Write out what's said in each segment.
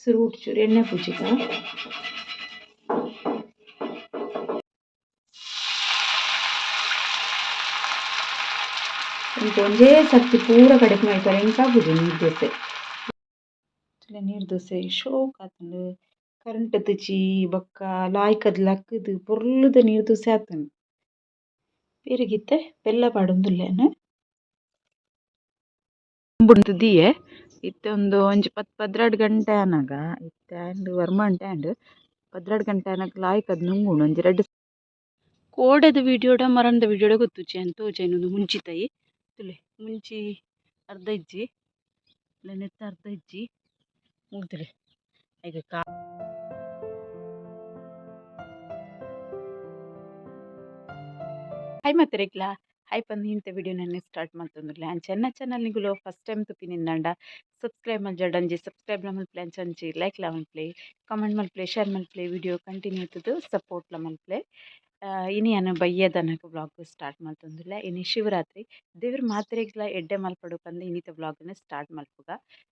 ಸುರುಟ್ ಚೂರು ಎಣ್ಣೆ ಪುಚಿಕ ಇಂಕ ಒಂಜೇ ಸರ್ತಿ ಪೂರ ಕಡೆಕ್ ಮೈಪರೆ ಎಂಕ ಆಪುಜಿ ನೀರ್ ದೋಸೆ ನೀರ್ ದೋಸೆ ಶೋಕ್ ಆತುಂಡು ಕರೆಂಟ್ ತಿಚ್ಚಿ ಬೊಕ್ಕ ಲಾಯ್ಕದ್ ಲಕ್ಕುದು ಪೊರ್ಲುದ ನೀರ್ ದೋಸೆ ಆತುಂಡು ಪೀರೆಗಿತ್ತೆ ಬೆಲ್ಲ ಪಾಡೊಂದುಲ್ಲೆನ್ ಬುಡ್ದು ದಿಯೆ ಇತ್ತೆ ಉಂದು ಒಂಜಿ ಪತ್ತ್ ಪದ್ರಡ್ ಗಂಟೆ ಆನಗ, ಇತ್ತೆ ಆಂಡ್ ವರ್ಮಂಟೆ ಆಂಡ್ ಪದ್ರಾಡ್ ಗಂಟೆ ಆನಗ ಲಾಯ್ಕದ್ ನುಂಗುಂಡು ಒಂಜಿ ರಡ್ಡ್ ಕೋಡೆದ ವಿಡಿಯೋಡ ಮರಣ್ದ ವಿಡಿಯೋಡ ಗೊತ್ತುಜಿ ಅಂದ್ ತೋಜೊಂದುಂಡು ಮುಂಚಿತೈ. ತುಲೆ, ಮುಂಚಿ ಅರ್ಧ ಇಜ್ಜಿ ನೆತ್ತ ಅರ್ಧ ಇಜ್ಜಿ ಮುಗ್ದುಲೆ ಈಗ ಕಾ ಹಾಯ್ ಮತ್ತೆ ರೆಗ್ಲಾ ಇಂಥ ಪಂದ್ ಇಂತ ವಿಡಿಯೋ ನೆನ್ನೆ ಸ್ಟಾರ್ಟ್ ಮಲ್ತೊಂದುಲ್ಲೆ ಅಂಚ ಚೆನ್ನ ಚಾನಲ್ ನಿಗುಲು ಫಸ್ಟ್ ಟೈಮ್ ತುಪ್ಪಿನಿಂದಾಂಡ ಸಬ್ಸ್ಕ್ರೈಬ್ ಮಾಡಿ ಅಂಜಿ ಸಬ್ಸ್ಕ್ರೈಬ್ ಮಲ್ಪ್ಲೆ ಅಂಚಂಚಿ ಲೈಕ್ ಲ ಮಲ್ಪ್ಲೆ. ಕಮೆಂಟ್ ಮಲ್ಪ್ಲೆ ಶೇರ್ ಮಲ್ಪ್ಲೆ. ವಿಡಿಯೋ ಕಂಟಿನ್ಯೂ ಇತ್ತುದು ಸಪೋರ್ಟ್ ಲ ಮಲ್ಪ್ಲೆ. ಇನಿ ಅನ್ನ ಬಯ್ಯದನಕ ವ್ಲಾಗ್ ಸ್ಟಾರ್ಟ್ ಮಾಡ್ತಂದಿಲ್ಲ ಇನಿ ಶಿವರಾತ್ರಿ. ದೇವ್ರ ಮಾತ್ರೆಗ್ಲ ಎಡ್ಡೆ ಮಲ್ಪಡು ಪಂದ್ ಇನ್ನಿತ ವ್ಲಾಗ್ನ ಸ್ಟಾರ್ಟ್ ಮಲ್ಪುಗ.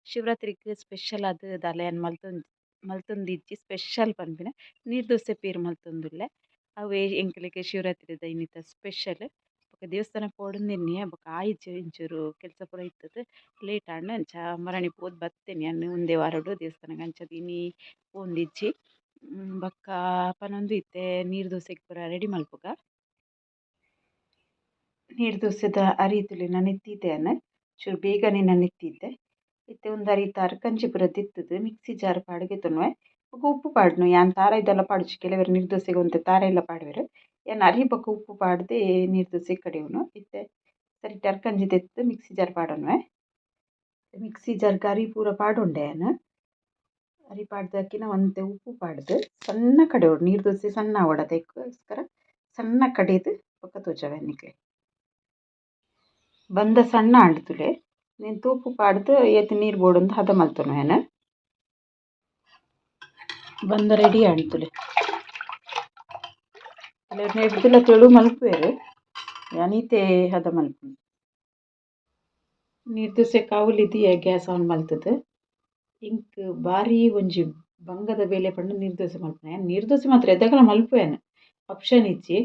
ಶಿವರಾತ್ರಿಗ್ ಸ್ಪೆಷಲ್ ಆದ್ ದಾಲೆಯನ್ ಮಲ್ತೊಂದು ಮಲ್ತೊಂದಿಜ್ಜಿ ಸ್ಪೆಷಲ್ ಬಂದಿನ ನೀರು ದೋಸೆ ಪೀರ್ ಮಲ್ತೊಂದುಲ್ಲೆ ಅವೇ ಎಂಕ್ಲೆಗ್ ಶಿವರಾತ್ರಿದ ಇನ್ನಿತ ಸ್ಪೆಷಲ್ ದೇವಸ್ಥಾನಗ್ ಪೋವೊಡುಂದೆನ್ನಿ ಬೊಕ ಆಯಿಜ್ಜಿ ಒಂಚೂರು ಕೆಲಸ ಪೂರ ಇತ್ತದು ಲೇಟ್ ಆಂಡ್ ಅಂಚ ಮರಣಿ ಪೋದು ಬತ್ತೇನೆ ಅನ್ನು ಒಂದೇ ವಾರಡ್ ದೇವಸ್ಥಾನಗ್ ಅಂಚದಿನಿ ಪೋಂದಿಜ್ಜಿ ಬೊಕ್ಕ ಪನೊಂದು ಇತ್ತೆ, ನೀರ್ ದೋಸೆಗ್ ಪೂರ ರೆಡಿ ಮಲ್ಪುಗ ನೀರ್ ದೋಸೆದ ಅರಿತುಲಿ ನನ ಅನ್ನ. ಚೂರು ಬೇಗನೆ ನನ ಇತ್ತೆ ಒಂದು ಅರಿತ ಪೂರ ತಿತ್ತುದು. ಮಿಕ್ಸಿ ಜಾರ್ ಪಾಡ್ದೆತೊನ್ವೆ ಬೊಕ ಉಪ್ಪು ಪಾಡ್ನು. ಯಾನ್ ತಾರ ಇದೆಲ್ಲ ಪಾಡುಚು. ಕೆಲವರು ನೀರು ನೀರ್ ಒಂದು ತಾರ ಎಲ್ಲ ಪಾಡ್ವೆರ್. ಯಾನ್ ಅರಿ ಬೊಕ್ಕ ಉಪ್ಪು ಪಾಡ್ದೆ ನೀರ್ ದೋಸೆ ಕಡಿಯೋನು. ಇತ್ತೆ ಸರಿ ಟರ್ಕಂಜಿ ತೆತ್ತು ಮಿಕ್ಸಿ ಜಾರ್ ಪಾಡೋನ್ವೆ ಮಿಕ್ಸಿ ಜಾರ್ ಅರಿ ಪೂರ ಪಾಡುಂಡೆ ಏನು ಅರಿ ಪಾಡ್ದಕ್ಕಿನ ಒಂತೆ ಉಪ್ಪು ಪಾಡ್ದು ಸಣ್ಣ ಕಡೆಯೋಡು ನೀರು ದೋಸೆ ಸಣ್ಣ ಆವೊಡು ಅದಕ್ಕೋಸ್ಕರ ಸಣ್ಣ ಕಡೆದ್ ಬೊಕ ತೋಚವೆ ನಿಕ್ಲೆ ಬಂದ ಸಣ್ಣ ಆಂಡ್ ತುಲೆ ನೆನ್ ತೂಪು ಪಾಡ್ದ್ ಏತ್ ನೀರ್ ಬೋಡೊಂದು ಹದ ಮಲ್ತೊನ್ವೆನ್ ಬಂದ ರೆಡಿ ಆಂಡ್ ತುಲೆ ಕೆಲವೆರ್ ನೆಡ್ದುಲ ತೆಳು ಮಲ್ಪುವೆರ್. ಯಾನ್ ಈತೆ ಹದ ಮಲ್ಪುಂಡು ನೀರ್ ದೋಸೆ ದಿಯೆ ಗ್ಯಾಸ್ ಆನ್ ಮಲ್ತುದು. ಇಂಕ್ ಬಾರಿ ಒಂಜಿ ಬಂಗದ ಬೇಲೆ ಪಂಡು ನೀರ್ ದೋಸೆ ಮಲ್ಪುನ. ನೀರ್ ದೋಸೆ ಮಾತ್ರ ಎದಗಲ ಮಲ್ಪುವೆನ್. ಆಪ್ಷನ್ ಇಚ್ಚಿ.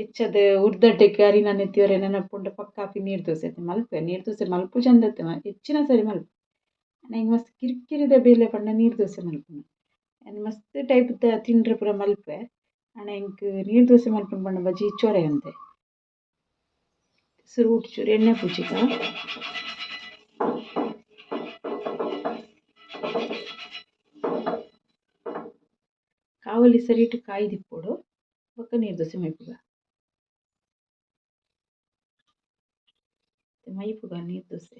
ಹೆಚ್ಚದ ಉರ್ದಡ್ಡೆಗ್ ಅರಿನ ನೆತ್ತಿಯೊರ ನೆನಪುಂಡ ಪಕ್ಕ ಆಪಿ ನೀರ್ ದೋಸೆ ಮಲ್ಪುವೆ. ನೀರ್ ದೋಸೆ ಮ, ಹೆಚ್ಚಿನ ಸರಿ ಮಲ್ಪು. ನನಗ್ ಮಸ್ತ್ ಕಿರಿಕಿರಿದ ಬೇಲೆ ಪಂಡ ನೀರ್ ದೋಸೆ ಮಲ್ಪುನ. ಮಸ್ತ್ ಟೈಪ್ದ ತಿಂಡ್ರೆ ಪೂರ ಮಲ್ಪುವೆ. ಆಂಡ ಎಂಕ್ ನೀರ್ ದೋಸೆ ಮಲ್ಪುನ ಪಂಡ ಬಜಿ ಇಚ್ಚೊರೆ ಅಂತೆ ಸುರುಟ್ ಚೂರು ಎಣ್ಣೆ ಪುಚಿಕ ಕಾವಲಿ ಸರಿಟ್ ಕಾಯಿ ದಿಪ್ಪೊಡು ಬೊಕ ನೀರ್ ದೋಸೆ ಮೈಪುಗ ಮೈಪುಗ ನೀರ್ ದೋಸೆ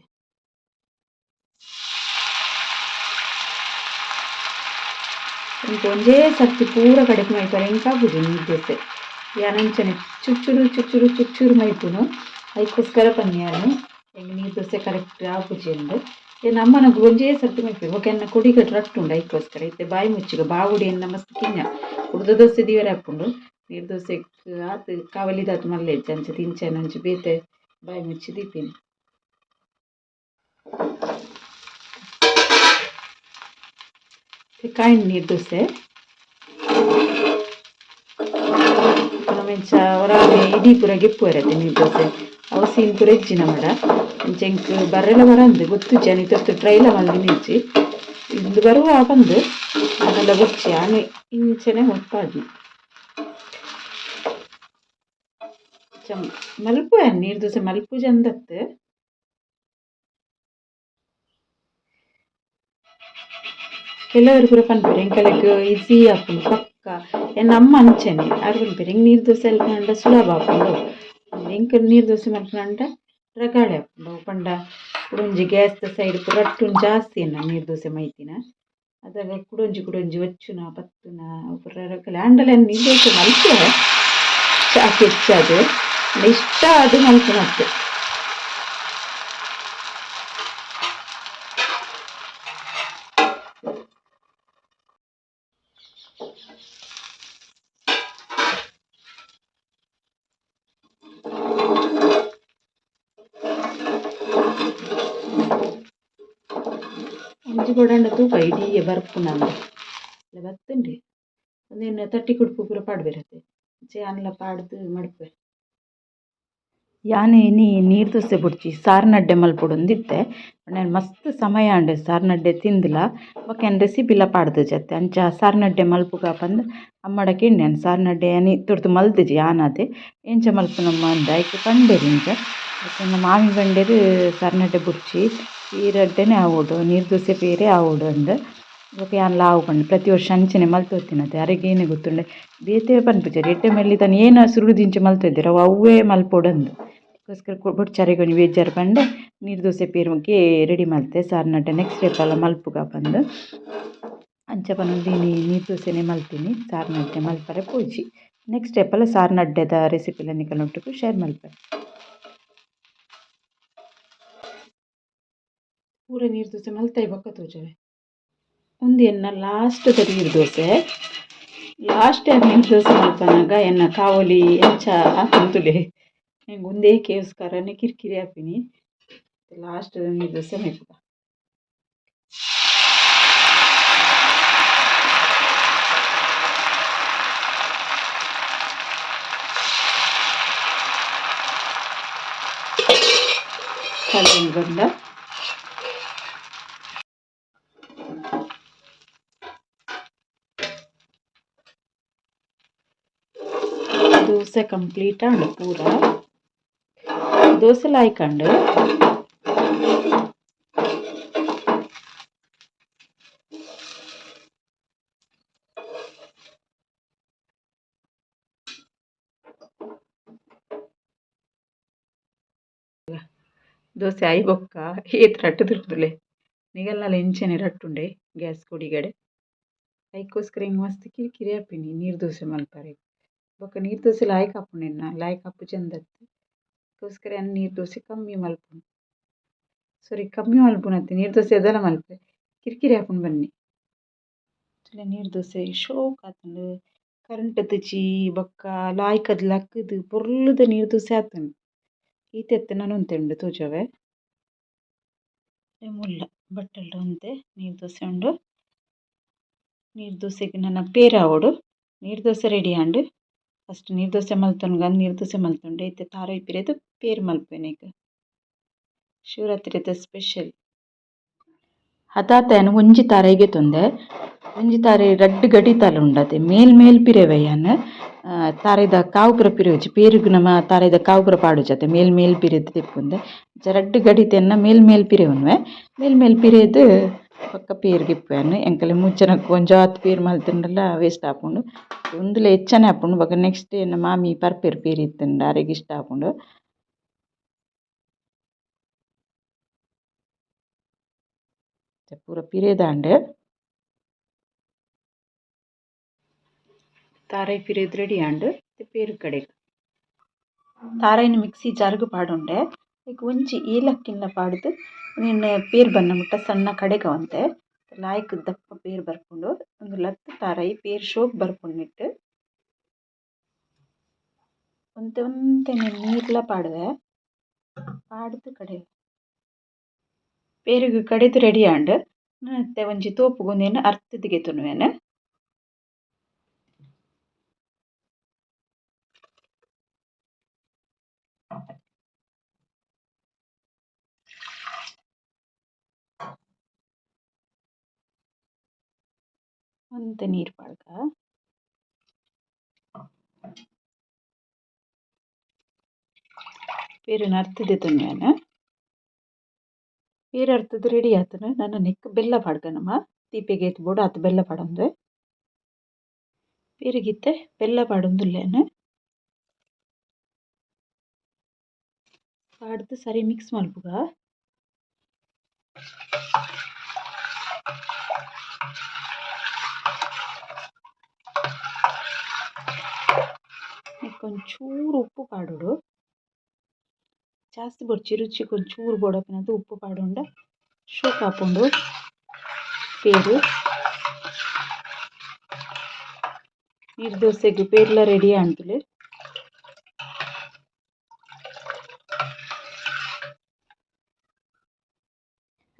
ಇಂಕ ಒಂಜೇ ಸರ್ತಿ ಪೂರ ಕಡೆಕ್ ಮೈಪರೆ ಎಂಕ ಆಪುಜಿ ನೀರ್ ದೋಸೆ ಯಾನ್ ಅಂಚನೆ ಚುಚ್ಚುರು ಚುಚ್ಚುರು ಚುಚ್ಚುರು ಮೈಪುನು ಐಕೋಸ್ಕರ ಪನ್ನಿ ಯಾನ್ ಎಂಕ್ ನೀರ್ ದೋಸೆ ಕರೆಕ್ಟ್ ಆಪುಜಿ ಅಂದ್ ಏನ್ ಅಮ್ಮನಗ ಒಂಜೇ ಸರ್ತಿ ಮೈಪುವೆ ಬೊಕ ಎನ್ನ ಕುಡಿಗಡ್ ರಟ್ಟುಂಡು ಐಕೋಸ್ಕರ ಇತ್ತೆ ಬಾಯಿ ಮುಚ್ಚಿಗ ಬಾವುಡಿ ಎನ್ನ ಮಸ್ತ್ ಕಿನ್ನ ಉರ್ದು ದೋಸೆ ದಿವರೆ ಆಪುಂಡು ನೀರ್ ದೋಸೆಗ್ ಆತ್ ಕಾವಲಿದಾತ್ ಮಲ್ಲೆಜ್ಜಿ ಅಂಚ ತಿಂಚೆನೆ ಒಂಚಿ ಬೇತೆ ಬಾಯಿ ಮುಚ್ಚಿ ದೀಪಿನಿ ಕಾಯಿನ್ ನೀರ್ ದೋಸೆ ನಮೆಂಚ ಒರಾವೆ ಇಡೀ ಪೂರ ಗೆಪ್ಪುವೆರತೆ ನೀರ್ ದೋಸೆ ಅವು ಸೀನ್ ಪೂರ ಇಜ್ಜಿನ ಮಡ ಅಂಚ ಎಂಕ್ ಬರ್ರೆಲ ಬರಂದ್ ಗೊತ್ತುಜಿ ಅನಿ ತೊತ್ತು ಟ್ರೈಲ ಮಲ್ದಿನಿಜ್ಜಿ ಇಂದು ಬರುವ ಬಂದು ಅದೆಲ್ಲ ಗೊಚ್ಚಿ ಆನೆ ಇಂಚನೆ ಮುಟ್ಟಾದ್ನಿ ಮಲ್ಪುವೆ ನೀರ್ ದೋಸೆ ಮಲ್ಪುಜಿ ಅಂದತ್ ಕೆಲವೆರ್ ಪೂರ ಪನ್ಪೆರ್ ಎಂಕಲೆಗ್ ಈಸಿ ಆಪುಂಡು ಪಕ್ಕ ಎನ್ನ ಅಮ್ಮ ಅಂಚನೆ ಆರ್ ಪನ್ಪೆರ್ ಎಂಕ್ ನೀರ್ ದೋಸೆ ಮಲ್ಪುನಂಡ ಸುಲಭ ಆಪುಂಡು ಎಂಕ್ ನೀರ್ ದೋಸೆ ಮಲ್ಪುನಂಡ ರಗಾಳೆ ಆಪುಂಡು ಅವು ಪಂಡ ಕುಡೊಂಜಿ ಗ್ಯಾಸ್ ದ ಸೈಡ್ ಪೂರ ರಟ್ಟುನ್ ಜಾಸ್ತಿ ಎನ್ನ ನೀರ್ ದೋಸೆ ಮೈತಿನ ಅದಾಗ ಕುಡೊಂಜಿ ಕುಡೊಂಜಿ ವಚ್ಚುನ ಪತ್ತುನ ಅವು ಪೂರ ರಗಾಳೆ ಆಂಡಲ ನೀರ್ ದೋಸೆ ಮಲ್ಪುವೆ ಚಾಕ್ ಹೆಚ್ಚಾದ್ ಇಷ್ಟ ಆದ್ ಮಲ್ಪುನತ್ತು ಒಂಜಿ ಬರ್ಪುನಂದ ಅಲ್ಲ ಬತ್ತುಂಡಿ ಒಂದೇನು ತಟ್ಟಿ ಕುಡುಪು ಪೂರ ಪಾಡ್ಬೇರತ್ತೆ. ಚೇ ಅನ್ಲ ಪಾಡ್ದು ಮಡ್ಪೆ. ಯಾನೆ ನೀರ್ ನೀರು ದೋಸೆ ಬುಡ್ಚಿ, ಸಾರ್ನಡ್ಡೆ ಮಲ್ಪೊಡೊಂದಿತ್ತೆ ನಾನು ಮಸ್ತ್ ಸಮಯ ಆಂಡೆ, ಸಾರ್ನಡ್ಡೆ ತಿಂದಿಲ. ರೆಸಿಪಿ ರೆಸಿಪಿಲ ಪಾಡ್ದು ಜತೆ ಅಂಚ ಸಾರ್ನಡ್ಡೆ ಮಲ್ಪುಗ ಪಂದ್ ಅಮ್ಮಡ ಕೆಂಡೆ ಸಾರ್ನಡ್ಡೆ ಅನಿ ತುರ್ತು ಮಲ್ತಿಜಿ ಆನದೆ. ಎಂಚ ಮಲ್ಪುನಮ್ಮ ಅಂದ ಐಕೆ ಪಂಡೆರ್ ಇಂಚ. ನಮ್ಮ ಮಾವಿನ ಪಂಡೆರ್ ಸಾರ್ನಡ್ಡೆ ಬುಡ್ಚಿ, ಈ ರಡ್ಡೆನೆ ಆವೊಡು, ನೀರು ದೋಸೆ ಬೇರೆ ಆವೊಡು ಅಂದ್. ಬೊಕ ಯಾನ್ ಲಾವು ಪಂಡ್ ಪ್ರತಿ ವರ್ಷ ಅಂಚನೆ ಮಲ್ತೊತ್ತಿನತೆ ಅರೆಗೇನೆ ಗೊತ್ತುಂಡೆ ಬೇತೆ ಪನ್ಪುಜೆರ್ ಎಡ್ಡೆ ಮೇಲಿ ತನ ಏನ ಸುರುದಿಂಚಿ ಮಲ್ತೊಯ್ದೆರ್ ಅವು ಅವ್ವೇ ಮಲ್ಪೊಡು ಅಂದ್ ಅದಕ್ಕೋಸ್ಕರ ಬೊಡ್ಚರೆಗ್ ಒಂಜಿ ಬೇಜಾರ್ ಪಂಡೆ ನೀರು ದೋಸೆ ಪೇರುಗೆ ರೆಡಿ ಮಲ್ತೆ ಸಾರ್ನಡ್ಡೆ ನೆಕ್ಸ್ಟ್ ಏಪಲ ಮಲ್ಪುಗ ಪಂದ್ ಅಂಚ ಪನ ಒಂದಿನಿ ನೀರು ದೋಸೆನೆ ಮಲ್ತಿನಿ ಸಾರ್ನಡ್ಡೆ ಮಲ್ಪರೆ ಪೋಜಿ ನೆಕ್ಸ್ಟ್ ಏಪಲ ಸಾರ್ನಡ್ಡೆದ ರೆಸಿಪಿಲ ನಿಕಲ್ನೊಟ್ಟುಗು ಶೇರ್ ಮಲ್ಪರೆ ಪೂರ ನೀರು ದೋಸೆ ಮಲ್ತೈ ಬೊಕ್ಕ ತೋಜವೆ ಉಂದು ಎನ್ನ ಲಾಸ್ಟ್ದ ನೀರು ದೋಸೆ. ಲಾಸ್ಟ್ ನೀರು ದೋಸೆ ಮಲ್ಪನಾಗ ಎನ್ನ ಕಾವೊಲಿ ಎಂಚ ಆತುಂತುಲೆ ಎಂಕ್ ಉಂದೇ ಕೇಸ್ಕರನೆ ಕಿರಿಕಿರಿ ಆಪಿನಿ ಲಾಸ್ಟ್ ನೀರು ದೋಸೆ ಮಲ್ಪುಗ ಕಲ್ಲು ಬಂದ? ದೋಸೆ ಕಂಪ್ಲೀಟ್ ಆಂಡ್ ಪೂರ. ದೋಸೆ ಲಾಯ್ಕಂಡು ದೋಸೆ ಐ ಬೊಕ್ಕ ಏತ್ ರಟ್ಟು ತಿರುಪುದುಲೆ ನಿಗಲ್ಲ ಎಂಚನೆ ರಟ್ಟುಂಡೆ, ಗ್ಯಾಸ್ ಕುಡಿಗಡೆ. ಐಕೋಸ್ಕರ ಹಿಂಗೆ ಮಸ್ತ್ ಕಿರಿಕಿರಿ ಹಾಪಿನಿ ನೀರು ದೋಸೆ ಮಲ್ಪರೆ. ಬೊಕ ನೀರ್ ದೋಸೆ ಲಾಯ್ಕ್ ಆಪುಂಡೆನ್ನ ಲಾಯ್ಕ್ ಆಪುಜಂದತ್ತ್ ಅದಕ್ಕೋಸ್ಕರ ಯಾನ್ ನೀರು ದೋಸೆ ಕಮ್ಮಿ ಮಲ್ಪುಂಡು ಸಾರಿ ಕಮ್ಮಿ ಮಲ್ಪುನತ್ತಿ ನೀರು ದೋಸೆ ಅದೆಲ್ಲ ಮಲ್ಪೆ. ಕಿರಿಕಿರಿ ಆಪುಂಡು ಬನ್ನಿ. ನೀರು ದೋಸೆ ಶೋಕ್ ಆತುಂಡು. ಕರೆಂಟ್ ತಿಜಿ ಬೊಕ್ಕ ಲಾಯ್ಕದ್ ಲಕ್ಕದು ಬೊರ್ಲದ ನೀರು ದೋಸೆ ಆತುಂಡು. ಈತೆತ್ತ ನಾನು ಉಂತುಂಡು ತೋಜವೆ. ಮುಲ್ಲ ಬಟ್ಟಲ್ಡ ಒಂತೆ ನೀರು ದೋಸೆ ಉಂಡು. ನೀರು ದೋಸೆಗ್ ನನ್ನ ಪೇರ ಅವಡು ನೀರು ದೋಸೆ ರೆಡಿ ಆಂಡ್. ಫಸ್ಟ್ ನೀರು ದೋಸೆ ಮಲ್ತೊನ್ಗ ನೀರು ದೋಸೆ ಮಲ್ತೊಂಡೆ ಇತ್ತೆ ತಾರ ಇಪ್ಪಿರೆಗ್ ಪೇರ್ ಮಲ್ಪೆನೆಗ್ ಶಿವರಾತ್ರಿದ ಸ್ಪೆಷಲ್ ಹತಾತೆನ್ ಒಂಜಿ ತಾರೆಗ್ ತೊಂದೆ. ಒಂಜಿ ತಾರೆ ರಡ್ಡ್ ಗಡಿತಾಲ ಉಂಡತೆ ಮೇಲ್ ಮೇಲ್ ಪಿರೆವಯ್ಯಾನ್ ತಾರೆದ ಕಾವು ಪೂರ ಪಿರವುಜಿ ಪೇರುಗ್ ನಮ ತಾರೆದ ಕಾವು ಪೂರ ಪಾಡುಜತೆ. ಮೇಲ್ ಮೇಲ್ ಪಿರೆದ್ ತಿಪ್ಪುಂದೆ. ರಡ್ಡ್ ಗಡಿತೆನ್ನ ಮೇಲ್ ಮೇಲ್ ಪಿರೆವುನ್ವೆ. ಮೇಲ್ ಮೇಲ್ ಪಿರೆದ್ ಪಕ್ಕ ಪೇರ್ಗ್ ಇಪ್ಪುವೆನ್ ಎಂಕಲೆ ಮುಂಚೆನಕ್ಕ್ ಒಂಜಾತ್ ಪೇರ್ ಮಲ್ತುಂಡಲ ವೇಸ್ಟ್ ಆಪುಂಡು ಉಂದುಲ ಹೆಚ್ಚನೆ ಆಪುಂಡು ಬೊಕ ನೆಕ್ಸ್ಟ್ ಎನ್ನ ಮಾಮಿ ಪರ್ಪೆರ್ ಪೇರ್ ಇತ್ತುಂಡು ಅರೆಗ್ ಇಷ್ಟ ಆಪುಂಡು ಪೂರ ಪಿರೆದಾಂಡ್ ತಾರೈ ಪಿರೆದ್ ರೆಡಿ ಆಂಡ್ ಪೇರ್ ಕಡೆಗ್ ತಾರೈನ್ ಮಿಕ್ಸಿ ಜಾರ್ಗ್ ಪಾಡುಂಡೆ ಐಕ್ ಒಂಜಿ ಏಲಕ್ಕಿನ್ಲ ಪಾಡ್ದ್, ನಿನ್ನೆ ಪೇರ್ ಬನ್ನ ಮುಟ್ಟ ಸಣ್ಣ ಕಡೆಗವಂತೆ ಲಾಯ್ಕ್ ದಪ್ಪ ಪೇರ್ ಬರ್ಪುಂಡು ಉಂದು ಲತ್ತ ತಾರಾಯಿ ಪೇರ್ ಶೋಕ್ ಬರ್ಪುಂಡು ನೆಟ್ಟ್ ಒಂತೆ ಒಂತೆನೆ ನೀರ್ಲ ಪಾಡ್ದೆ ಪಾಡ್ದ್ ಕಡೆ, ಪೇರುಗ್ ಕಡೆದ್ ರೆಡಿ ಆಂಡ್ ನೆತ್ತೆ ಒಂಜಿ ತೋಪುಗು ಉಂದೆನ್ ಅರ್ತ್ ದೆಗೆತೊನುವೆನ್ ಒಂತೆ ನೀರ್ ಪಾಡ್ಕ ಪೇರನ ಅರ್ತ್ ದೆತೊನುವೆನ್ ಪೇರ ಅರ್ತುದು ರೆಡಿ ಆತುಂಡ್ ನನ್ನ ನೆಕ್ಕ್ ಬೆಲ್ಲ ಪಾಡ್ಗ ನಮ ದೀಪೆಗ್ ಏತ್ ಬೋಡು ಆತ್ ಬೆಲ್ಲ ಪಾಡೊಂದು ಪೇರಿಗಿತ್ತೆ ಬೆಲ್ಲ ಪಾಡೊಂದುಲ್ಲೆನ್ ಪಾಡ್ದ್ ಸರಿ ಮಿಕ್ಸ್ ಮಲ್ಪುಗ ಒಂಚೂರು ಉಪ್ಪು ಪಾಡುಡು. ಜಾಸ್ತಿ ಬೊಡ್ಚಿ ರುಚಿಗೆ ಒಂಚೂರು ಬೋಡಾಪಿನಂತ ಉಪ್ಪು ಪಾಡುಂಡ ಶೋಕ್ ಹಾಕೊಂಡು ಪೇರು. ನೀರು ದೋಸೆಗೆ ಪೇರ್ಲ ರೆಡಿ ಆಂಡ್ತುಲೆ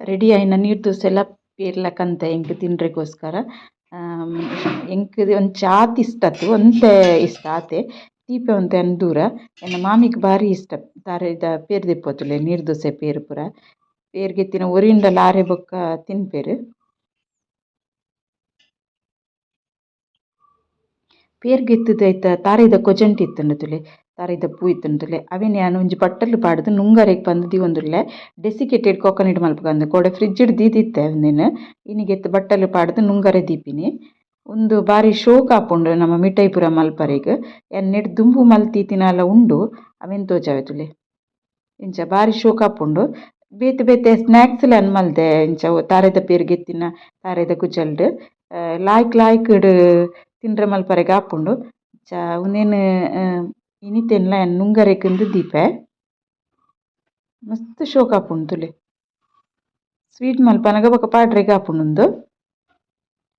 ರೆಡಿ ಆಯಿನ ನೀರು ದೋಸೆ ಎಲ್ಲ ಕಂತೆ ಎಂಕ್ ತಿನ್ರೆಗೋಸ್ಕರ. ಎಂಕ್ ಒಂದು ಚಾತ್ ಆತು ಒಂತೆ ಇಷ್ಟ ಆತೆ. ದೀಪೆ ಒಂತೆ ದೂರ ಎನ್ನ ಮಾಮಿಗ್ ಬಾರಿ ಇಷ್ಟ ತಾರೆದ ಪೇರ್ ದೆಪ್ಪೊತುಲೆ ನೀರ್ ದೋಸೆ ಪೇರ್ ಪೂರ ಪೇರ್ ಗೆತ್ತಿನ ಒರಿನ್ಲ ಲಾರೆ ಬೊಕ್ಕ ತಿನ್ಪೆರ್ ಪೇರ್ ಗೆತ್ತುದು ಐತ ತಾರೆದ ಕೊಜಂಟಿ ಇತ್ತುಂಡು ತುಲೆ ತಾರೆದ ಪೂ ಇತ್ತುಂಡು ತುಲೆ ಅವೆನ್ ಯಾನ್ ಒಂಜಿ ಬಟ್ಟಲ್ ಪಾಡ್ದ್ ನುಂಗರೆಗ್ ಪಂದ್ ದಿವೊಂದುಲ್ಲೆ ಡೆಸಿಕೇಟೆಡ್ ಕೊಕೊನಟ್ ಮಲ್ಪುಗಂದ್ ಕೊಡೆ ಫ್ರಿಡ್ಜ್ಡ್ ದೀದಿತ್ತೆ ಉಂದೆನ್ ಇನಿಗೆತ್ ಬಟ್ಟಲ್ ಪಾಡ್ದ್ ನುಂಗರೆ ದೀಪಿನಿ ಉಂದು ಬಾರಿ ಶೋಕ್ ಆಪುಂಡು ನಮ ಮಿಠಾಯಿ ಪೂರ ಮಲ್ಪರೆಗ್. ಯಾನ್ ನೆಟ್ಟ್ ದುಂಬು ಉಂಡು ಅವೆನ್ ತೋಜಾವೆ ತುಲೆ ಇಂಚ ಬಾರಿ ಶೋಕ್ ಆಪುಂಡು ಬೇತೆ ಬೇತೆ ಸ್ನ್ಯಾಕ್ಸ್ ಲ ಮಲ್ದೆ, ಇಂಚ ತಾರೆದ ಪೇರ್ ಗೆತ್ತಿನ, ತಾರೆದ ಕುಜಲ್ಡ್. ಲಾಯ್ಕ್ ಲಾಯ್ಕ್ ಡ್ ತಿಂಡ್ರೆ ಮಲ್ಪರೆಗ್ ಆಪುಂಡು. ಇಂಚ ಉಂದೆನ್ ಇನಿತೆನ್ಲ ಯಾನ್ ನುಂಗರೆಗಿಂದ್ ದೀಪೆ. ಮಸ್ತ್ ಶೋಕ್ ಆಪುಂಡು ಸ್ವೀಟ್ ಮಲ್ಪನಗ ಬೊಕ ಪಾಡ್ರೆಗ್ ಆಪುಂಡು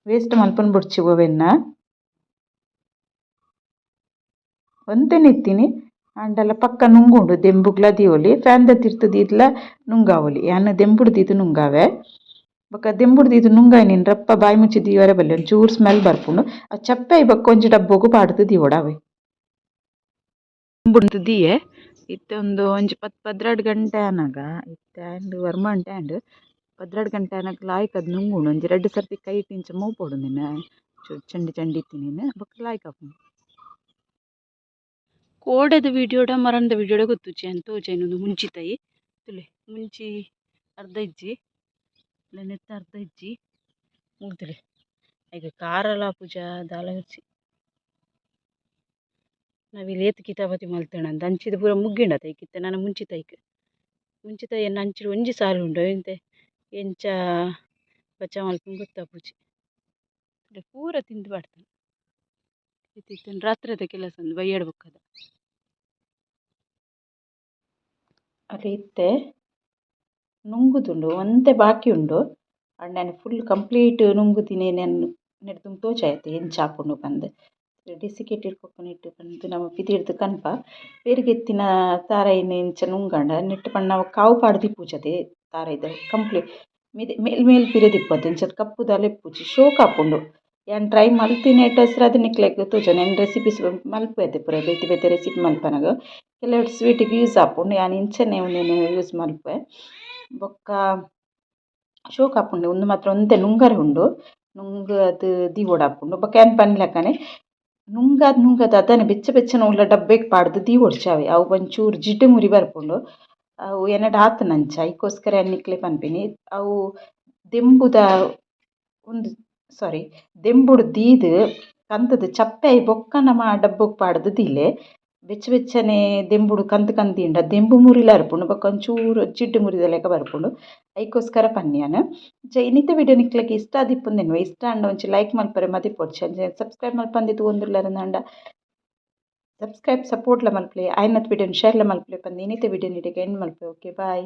ವೇಸ್ಟ್ ಮಲ್ಪುಂಡು ಬುಡ್ಚಿ ಒವೆನ್ನ ನಿತ್ತಿನಿ. ಆಂಡಲ ಪಕ್ಕ ನುಂಗುಂಡು ದೆಂಬುಗ್ಲ ದೀವೊಲಿ ಫ್ಯಾನ್ ದ ಇದ್ಲ ನುಂಗಾವಲಿ ಯಾನ್ ದೆಂಬುಡು ದೀದ್ ನುಂಗಾವೆ. ಬೊಕ ದೆಂಬುಡು ನುಂಗಾಯ್ ನಿನ್ ರಪ್ಪ ಬಾಯಿ ಮುಚ್ಚಿ ದೀವರೆ ಬಲ್ಲಿ ಚೂರು ಸ್ಮೆಲ್ ಬರ್ಪುಂಡು. ಆ ಚಪ್ಪೆ ಬೊಕ ಒಂಜಿ ಡಬ್ಬೊಗು ಪಾಡ್ದು ದಿವೊಡು ದೆಂಬುಡ್ದು ದೆಂಬುಡ್ದ್ ದಿಯೆ. ಇತ್ತೆ ಉಂದು ಒಂಜಿ ಪತ್ ಪದ್ರೆಡ್ ಗಂಟೆ ಆನಗ ಇತ್ತೆ ಆ್ಯಂಡ್ ಆಂಡ್ ಪದ್ರಾಡ್ ಗಂಟೆ ಆನಗ ಲಾಯ್ಕ್ ಅದ್ ನುಂಗುಂಡು ಒಂಜಿ ರಡ್ಡ್ ಸರ್ತಿ ಕೈಟ್ ಇಂಚ ಮೋಪೊಡು ಉಂದೆನ್ ಚಂಡಿ ಚಂಡಿ ಇತ್ತಿನಿನ್ ಬೊಕ ಲಾಯ್ಕ್ ಆಪುಂಡು ಕೋಡೆದ ವಿಡಿಯೋಡ ಮರಣ್ದ ವಿಡಿಯೋಡ ಗೊತ್ತಿಜ್ಜಿ ಅಂದ್ ತೋಜೆನಿಂದು ಮುಂಚಿತೈ ತುಲೆ, ಮುಂಚಿ ಅರ್ಧ ಇಜ್ಜಿ. ನೆತ್ತ ಅರ್ಧ ಇಜ್ಜಿ. ಮುಗ್ದೆರ್. ಐಕ್ ಕಾರಲ ಪೂಜ, ದಾಲ ಉಚ್ಚಿ ನವಿಲ್ ಏತ್ ಕಿತಾಪತಿ ಮಲ್ತುಂಡು ಅಂಚಿದ್ ಪೂರ ನನ ಮುಂಚಿತೈಕ್ ಮುಂಚಿತ ಎನ್ನ ಅಂಚಿಡ್ ಒಂಜಿ ಸಾಲು ಉಂಡು ಎಂತೆ. ಎಂಚ ಬಚ್ಚ ಮಲ್ಪುಂಡು ಗೊತ್ತಾಪುಜಿ ಪೂರ ತಿಂದು ಬಾಡ್ತಾನೆ ಇತ್ತಿತ್ತೆನ್ ರಾತ್ರಿದ ಕೆಲಸ ಉಂದು ಬೈಯಾಡ್ಬೇಕದ ಬೊಕ್ಕದ ಅಲೆ ಇತ್ತೆ, ನುಂಗುದುಂಡು, ಒಂತೆ ಬಾಕಿ ಉಂಡು. ಆಂಡ ನಾನು ಫುಲ್ ಕಂಪ್ಲೀಟ್ ನುಂಗುದಿನೇನೆ ನೆಟ್ಟ್ ದುಂಬು ತೋಜಾಯತೆ ಎಂಚ ಆಪುಂಡು ಪಂದ್ ಡೆಸಿಕೇಟೆಡ್ ಕೊಕೊನಟ್ ಪಂದ್ ನಮ್ಮ ಪಿದಿಡ್ದು ಕನ್ಪ ಬೇರೆಗೆತ್ತಿನ ಗೆತ್ತಿನ ತಾರೆಯಿನ್ ಇಂಚ ನುಂಗಂಡ, ನೆಟ್ಟ್ ಅವು ಕಾವು ಪಾಡ್ದಿ ದಿಪ್ಪುಜತೆ ತಾರೆದ ಕಂಪ್ಲೀಟ್ ಮಿದೆ, ಮೇಲ್ ಮೇಲ್ ಪಿರ ದಿಪ್ಪುಜಿ ಅಂಚಾದ್ ಕಪ್ಪು ದಾಲ ಇಪ್ಪುಜಿ ಶೋಕ್ ಆಪುಂಡು ಯಾನ್ ಟ್ರೈ ಮಲ್ತಿನಿ ಎಡ್ಡೆ ಅದ್ ನಿಕ್ಲೆಗ್ ತೋಜೋಂಡು ರೆಸಿಪಿಸ್ ರೆಸಿಪೀಸ್ ಮಲ್ಪುವೆತೆ ಪೂರ, ಬೇತೆ ಬೇತೆ ರೆಸಿಪಿ ಮಲ್ಪನಗ ಕೆಲವು ಸ್ವೀಟಿಗೆ ಯೂಸ್ ಆಪುಂಡು ಯಾನ್ ಇಂಚನೆ ಒಂದೇನು ಯೂಸ್ ಮಲ್ಪುವೆ ಬೊಕ್ಕ ಶೋಕ್ ಆಪುಂಡು ಉಂದು ಮಾತ್ರ ಒಂದೇ ನುಂಗರೆ ಉಂಡು. ನುಂಗ ಅದ್ ದೀವೊಡು ಆಪುಂಡು ಬೊಕ್ಕ ಏನು ಪನ್ಲೆಕ್ಕನೆ ನುಂಗಾದ್, ನುಂಗದ, ಅದನ್ನು ಬೆಚ್ಚ ಬೆಚ್ಚನ ಉಲ್ಲ ಡಬ್ಬೆಗ್ ಪಾಡ್ದ್ ದೀವೊಡು ಚಾವೆ. ಅವು ಒಂಚೂರು ಜಿಡ್ಡ್ ಮುರಿ ಬರ್ಪುಂಡು. ಅವು ಎನ್ನಡ ಆತುಂಡು ಅಂಚ ಐಕೋಸ್ಕರ ಯಾನ್ ನಿಕ್ಲೆ ಪನ್ಪಿನಿ. ಅವು ದೆಂಬುದ ಉಂದು ಸಾರಿ ದೆಂಬುಡು ದೀದ್ ಕಂತುದು ಚಪ್ಪೆ ಐ ಬೊಕ್ಕ ನಮ ಡಬ್ಬೊಗ್ ಪಾಡ್ದ್ ದೀಲೆ, ಬೆಚ್ಚ ಬೆಚ್ಚನೆ ದೆಂಬುಡು ಕಂತ್ ಕಂತಿಂಡ ದೆಂಬು ಮುರಿಲ ಅರ್ಪುಂಡು ಬೊಕ ಒಂಚೂರು ಜಿಡ್ಡ್ ಮುರಿದ ಲೆಕ ಬರ್ಪುಂಡು ಐಕೋಸ್ಕರ ಪನ್ನಿ ಯಾನ್ ಇಂಚ ಇನ್ನಿತ ವಿಡಿಯೋ ನಿಕ್ಲೆಗ್ ಇಷ್ಟ ಆದಿಪ್ಪುಂದೆನ್ವೆ ಇಷ್ಟ ಆಂಡ ಒಂಚಿ ಲೈಕ್ ಮಲ್ಪರೆ ಮದಿಪ್ಪೊಡು ಅಂಚ ಸಬ್ಸ್ಕ್ರೈಬ್ ಮಲ್ಪಂದಿತ್ತು ತೂವೊಂದುಲ್ಲೆರ್ ಆಂಡ ಸಬ್ಸ್ಕ್ರೈಬ್ ಸಪೋರ್ಟ್ ಸಪೋರ್ಟ್ಲ ಮಲ್ಪಲೆ ಆಯ್ನತ್ ವಿಡಿಯೋನ್ ಶೇರ್ಲ ಮಲ್ಪಲೆ ಪಂದ್ ಇನ್ನಿತ ವಿಡಿಯೋ ನಿಡೆಗ್ ಎಂಡ್ ಮಲ್ಪೆ ಓಕೆ ಬಾಯ್